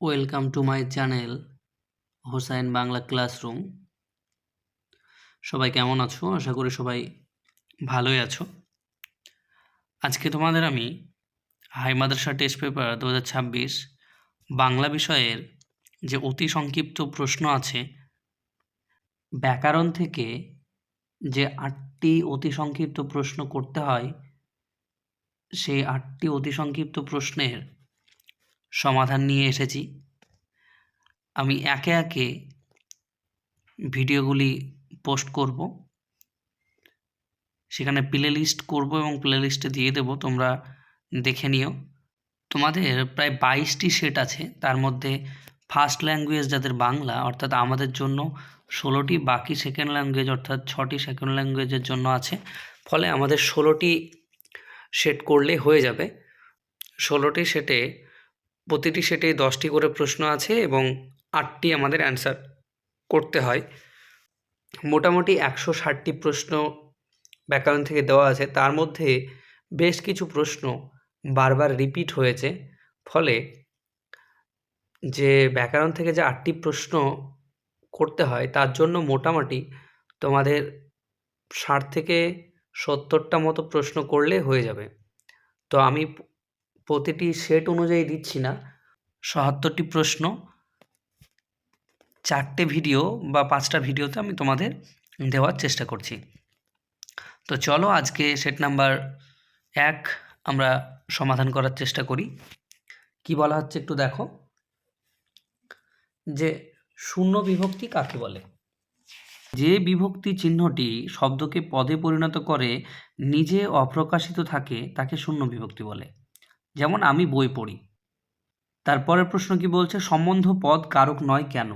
Welcome to my channel Hossain Bangla classroom সবাই কেমন আছো? আশা করি সবাই ভালোই আছো। আজকে তোমাদের আমি হাই মাদ্রাসা টেস্ট পেপার দু হাজার ছাব্বিশ বাংলা বিষয়ের যে অতি সংক্ষিপ্ত প্রশ্ন আছে, ব্যাকরণ থেকে যে আটটি অতি সংক্ষিপ্ত প্রশ্ন করতে হয়, সেই আটটি অতি সংক্ষিপ্ত প্রশ্নের সমাধান নিয়ে এসেছি। আমি একে একে ভিডিওগুলি পোস্ট করব। সেখানে প্লে লিস্ট করব এবং প্লে লিস্টে দিয়ে দেবো, তোমরা দেখে নিও। তোমাদের প্রায় বাইশটি সেট আছে, তার মধ্যে ফার্স্ট ল্যাঙ্গুয়েজ যাদের বাংলা, অর্থাৎ আমাদের জন্য ষোলোটি, বাকি সেকেন্ড ল্যাঙ্গুয়েজ অর্থাৎ ছটি সেকেন্ড ল্যাঙ্গুয়েজের জন্য আছে। ফলে আমাদের ষোলোটি সেট করলে হয়ে যাবে। ষোলোটি সেটে প্রতিটি সেটে দশটি করে প্রশ্ন আছে এবং আটটি আমাদের অ্যান্সার করতে হয়। মোটামুটি একশো ষাটটি প্রশ্ন ব্যাকরণ থেকে দেওয়া আছে। তার মধ্যে বেশ কিছু প্রশ্ন বারবার রিপিট হয়েছে। ফলে যে ব্যাকরণ থেকে যে আটটি প্রশ্ন করতে হয়, তার জন্য মোটামুটি তোমাদের ষাট থেকে সত্তরটা মতো প্রশ্ন করলে হয়ে যাবে। তো আমি প্রতিটি সেট অনুযায়ী দিচ্ছি না। সহাত্তরটি প্রশ্ন, চারটে ভিডিও বা পাঁচটা ভিডিওতে আমি তোমাদের দেওয়ার চেষ্টা করছি। তো চলো আজকে সেট নাম্বার এক আমরা সমাধান করার চেষ্টা করি। কি বলা হচ্ছে একটু দেখো। যে শূন্য বিভক্তি কাকে বলে? যে বিভক্তি চিহ্নটি শব্দকে পদে পরিণত করে নিজে অপ্রকাশিত থাকে, তাকে শূন্য বিভক্তি বলে। যেমন আমি বই পড়ি। তারপরের প্রশ্ন কি বলছে? সম্বন্ধ পদ কারক নয় কেন?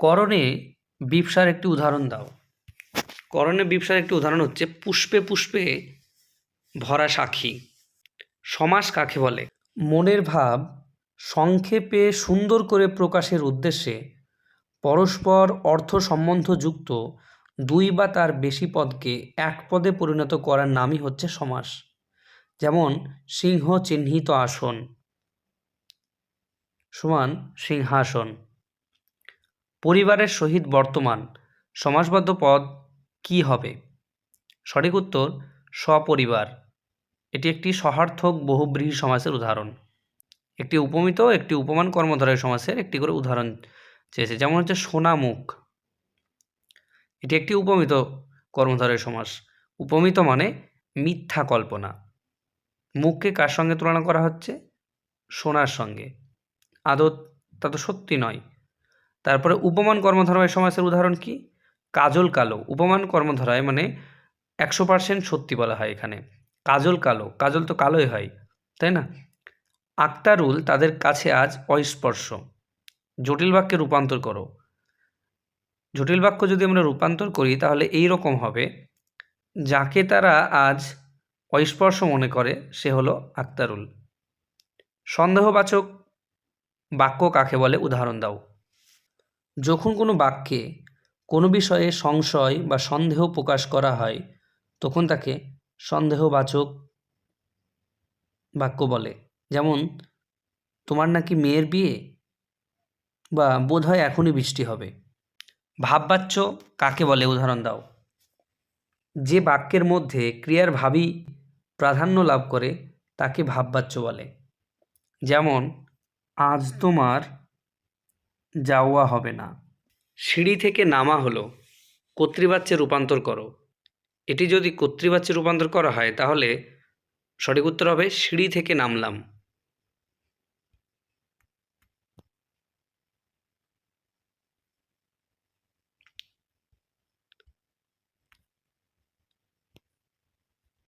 করণে বিপসার একটি উদাহরণ দাও। করণে বিপসার একটি উদাহরণ হচ্ছে, পুষ্পে পুষ্পে ভরা সাক্ষী সমাস কাকে বলে? মনের ভাব সংক্ষেপে সুন্দর করে প্রকাশের উদ্দেশ্যে পরস্পর অর্থ সম্বন্ধযুক্ত দুই বা তার বেশি পদকে এক পদে পরিণত করার নামই হচ্ছে সমাস। যেমন, সিংহ চিহ্নিত আসন সমান সিংহাসন। পরিবারের সহিত বর্তমান সমাসবদ্ধ পদ কি হবে? সঠিক উত্তর, সপরিবার। এটি একটি সহার্থক বহুব্রীহী সমাসের উদাহরণ। একটি উপমিত, একটি উপমান কর্মধারয় সমাসের একটি করে উদাহরণ চেয়েছে। যেমন হচ্ছে সোনামুখ। এটি একটি উপমিত কর্মধারয় সমাস। উপমিত মানে মিথ্যা কল্পনা। মুখকে কার সঙ্গে তুলনা করা হচ্ছে? সোনার সঙ্গে। আদত তা তো সত্যি নয়। তারপরে উপমান কর্মধারয় সমাসের উদাহরণ কি? কাজল কালো। উপমান কর্মধারায় মানে একশো পার্সেন্ট সত্যি বলা হয় এখানে। কাজল কালো। কাজল তো কালোই হয়, তাই না? আক্তারুল তাদের কাছে আজ অস্পর্শ। জটিল বাক্যে রূপান্তর করো। জটিল বাক্য যদি আমরা রূপান্তর করি, তাহলে এই রকম হবে। যাকে তারা আজ অস্পর্শ মনে করে, সে হলো আক্তারুল সন্দেহবাচক বাক্য কাকে বলে? উদাহরণ দাও। যখন কোনো বাক্যে কোনো বিষয়ে সংশয় বা সন্দেহ প্রকাশ করা হয়, তখন তাকে সন্দেহবাচক বাক্য বলে। যেমন, তোমার নাকি মেয়ের বিয়ে? বা বোধ হয় এখনই বৃষ্টি হবে। ভাববাচ্য কাকে বলে? উদাহরণ দাও। যে বাক্যের মধ্যে ক্রিয়ার ভাবই প্রাধান্য লাভ করে, তাকে ভাববাচ্য বলে। যেমন, আজ তোমার যাওয়া হবে না। সিঁড়ি থেকে নামা হলো। কর্তৃবাচ্যে রূপান্তর করো। এটি যদি কর্তৃবাচ্যে রূপান্তর করা হয়, তাহলে সঠিক উত্তর হবে, সিঁড়ি থেকে নামলাম।